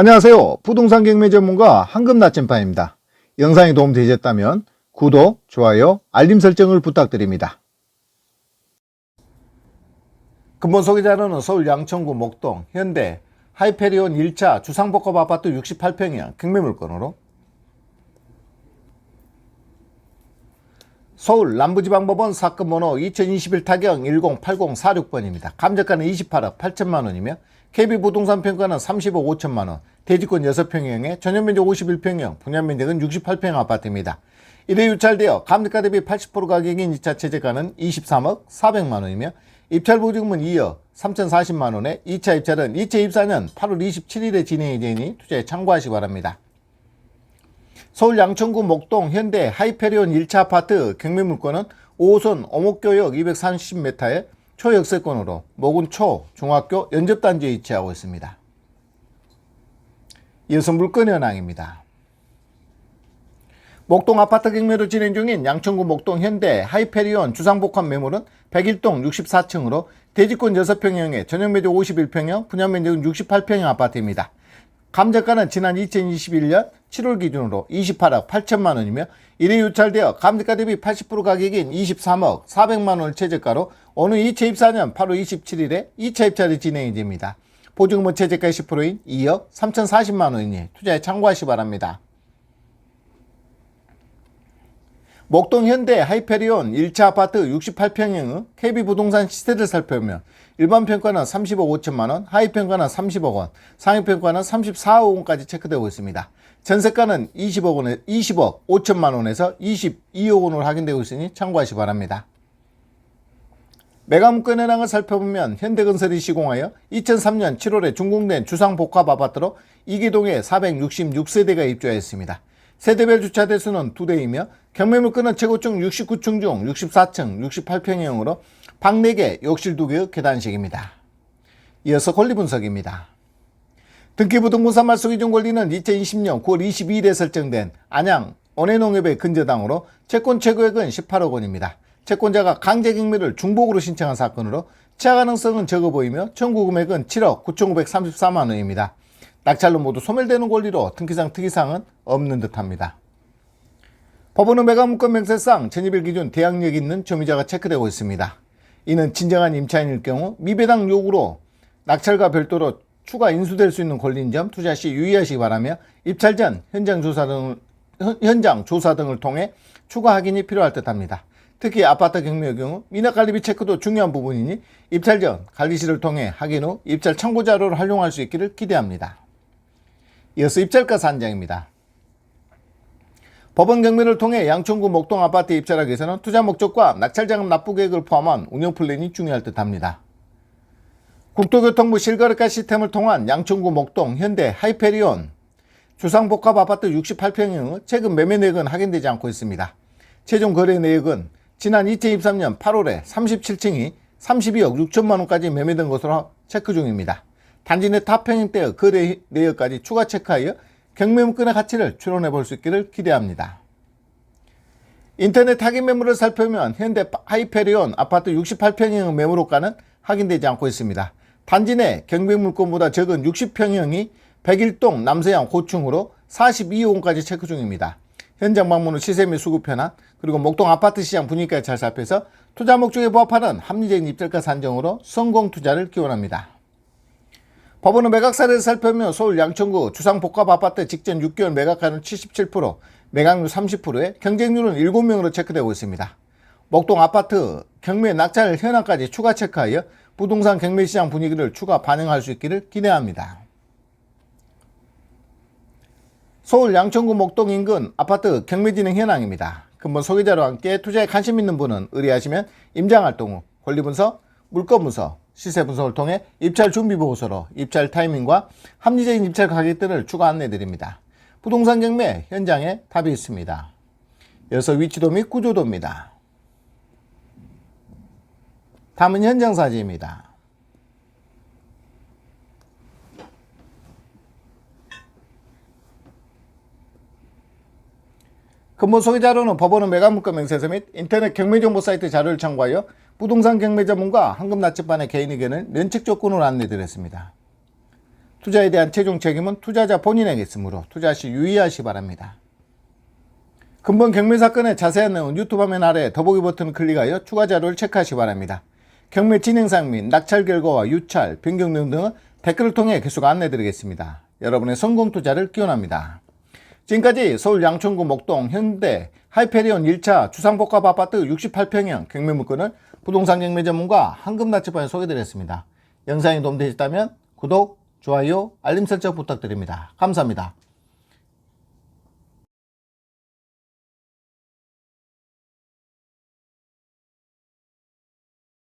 안녕하세요. 부동산 경매 전문가 황금 나침반입니다. 영상이 도움되셨다면 구독, 좋아요, 알림 설정을 부탁드립니다. 근본 소개자료는 서울 양천구 목동 현대 하이페리온 1차 주상복합 아파트 68평형 경매 물건으로 서울 남부지방법원 사건 번호 2021 타경 108046번입니다. 감정가는 28억 8천만 원이며 KB부동산 평가는 30억 5천만 원, 대지권 6평형에 전용면적 51평형, 분양면적은 68평 아파트입니다. 이래 유찰되어 감정가 대비 80% 가격인 2차 최저가는 23억 400만 원이며 입찰 보증금은 2억 3,040만 원에 2차 입찰은 2024년 8월 27일에 진행이 되니 투자에 참고하시기 바랍니다. 서울 양천구 목동 현대 하이페리온 1차 아파트 경매물건은 5호선 오목교역 230m의 초역세권으로 모군 초 중학교 연접단지에 위치하고 있습니다. 이어서 물건 현황입니다. 목동 아파트 경매로 진행 중인 양천구 목동 현대 하이페리온 주상복합 매물은 101동 64층으로 대지권 6평형에 전용면적 51평형, 분양면적은 68평형 아파트입니다. 감정가는 지난 2021년 7월 기준으로 28억 8천만 원이며 이래 유찰되어 감정가 대비 80% 가격인 23억 400만 원을 최저가로 오는 2024년 8월 27일에 2차 입찰이 진행이 됩니다. 보증금은 최저가 10%인 2억 3,040만 원이니 투자에 참고하시 기 바랍니다. 목동 현대 하이페리온 1차 아파트 68평형의 KB부동산 시세를 살펴보면 일반 평가는 30억 5천만 원, 하위 평가는 30억 원, 상위 평가는 34억 원까지 체크되고 있습니다. 전세가는 20억 원에 20억 5천만 원에서 22억 원으로 확인되고 있으니 참고하시 기 바랍니다. 매각물건 현황을 살펴보면 현대건설이 시공하여 2003년 7월에 준공된 주상복합 아파트로 이기동에 466세대가 입주하였습니다. 세대별 주차 대수는 2대이며 경매물건은 최고층 69층 중 64층 68평형으로 방 4개, 욕실 2개의 계단식입니다. 이어서 권리 분석입니다. 등기부등본사 말소기준 권리는 2020년 9월 22일에 설정된 안양 원해농협의 근저당으로 채권 최고액은 18억 원입니다. 채권자가 강제 경매를 중복으로 신청한 사건으로 취하 가능성은 적어 보이며 청구 금액은 7억 9,934만 원입니다. 낙찰로 모두 소멸되는 권리로 등기상 특이사항은 없는 듯합니다. 법원의 매각물건 명세상 전입일 기준 대항력 있는 점유자가 체크되고 있습니다. 이는 진정한 임차인일 경우 미배당 요구로 낙찰과 별도로 추가 인수될 수 있는 권리인 점 투자 시 유의하시기 바라며 입찰 전 현장 조사 등을 현장 조사 등을 통해 추가 확인이 필요할 듯합니다. 특히 아파트 경매의 경우 미납관리비 체크도 중요한 부분이니 입찰 전 관리실을 통해 확인 후 입찰 참고 자료를 활용할 수 있기를 기대합니다. 이어서 입찰가 산정입니다. 법원 경매를 통해 양천구 목동 아파트 입찰하기 위해서는 투자 목적과 낙찰자금 납부 계획을 포함한 운영 플랜이 중요할 듯 합니다. 국토교통부 실거래가 시스템을 통한 양천구 목동 현대 하이페리온 주상복합 아파트 68평형의 최근 매매 내역은 확인되지 않고 있습니다. 최종 거래 내역은 지난 2023년 8월에 37층이 32억 6천만 원까지 매매된 것으로 체크 중입니다. 단지 내 타평형 때의 거래 내역까지 추가 체크하여 경매물건의 가치를 추론해 볼 수 있기를 기대합니다. 인터넷 확인 매물을 살펴보면 현대 하이페리온 아파트 68평형 매물호가는 확인되지 않고 있습니다. 단지 내 경매 물건보다 적은 60평형이 101동 남서양 고층으로 42억 원까지 체크 중입니다. 현장 방문 후 시세 및 수급 현황 그리고 목동 아파트 시장 분위기까지 잘 살펴서 투자 목적에 부합하는 합리적인 입찰가 산정으로 성공 투자를 기원합니다. 법원은 매각 사례를 살펴보면 서울 양천구 주상복합 아파트 직전 6개월 매각가는 77%, 매각률 30%에 경쟁률은 7명으로 체크되고 있습니다. 목동 아파트 경매 낙찰 현황까지 추가 체크하여 부동산 경매 시장 분위기를 추가 반영할 수 있기를 기대합니다. 서울 양천구 목동 인근 아파트 경매 진행 현황입니다. 근본 소개자와 함께 투자에 관심 있는 분은 의뢰하시면 임장활동 후 권리분석, 물건분석, 시세 분석을 통해 입찰 준비 보고서로 입찰 타이밍과 합리적인 입찰 가격들을 추가 안내 드립니다. 부동산 경매 현장에 답이 있습니다. 이어서 위치도 및 구조도입니다. 다음은 현장 사진입니다. 근본 소개 자료는 법원의 매각물건 명세서 및 인터넷 경매정보 사이트 자료를 참고하여 부동산 경매 전문가 황금 낯집반의 개인 의견을 면책 조건으로 안내드렸습니다. 투자에 대한 최종 책임은 투자자 본인에게 있으므로 투자 시 유의하시 바랍니다. 근본 경매 사건의 자세한 내용은 유튜브 화면 아래 더보기 버튼을 클릭하여 추가 자료를 체크하시 기 바랍니다. 경매 진행상 및 낙찰 결과와 유찰, 변경 내용 등은 댓글을 통해 계속 안내드리겠습니다. 여러분의 성공 투자를 기원합니다. 지금까지 서울 양천구 목동 현대 하이페리온 1차 주상복합 아파트 68평형 경매 물건을 부동산 경매 전문가 황금나치반에 소개드렸습니다. 영상이 도움되셨다면 구독, 좋아요, 알림 설정 부탁드립니다. 감사합니다.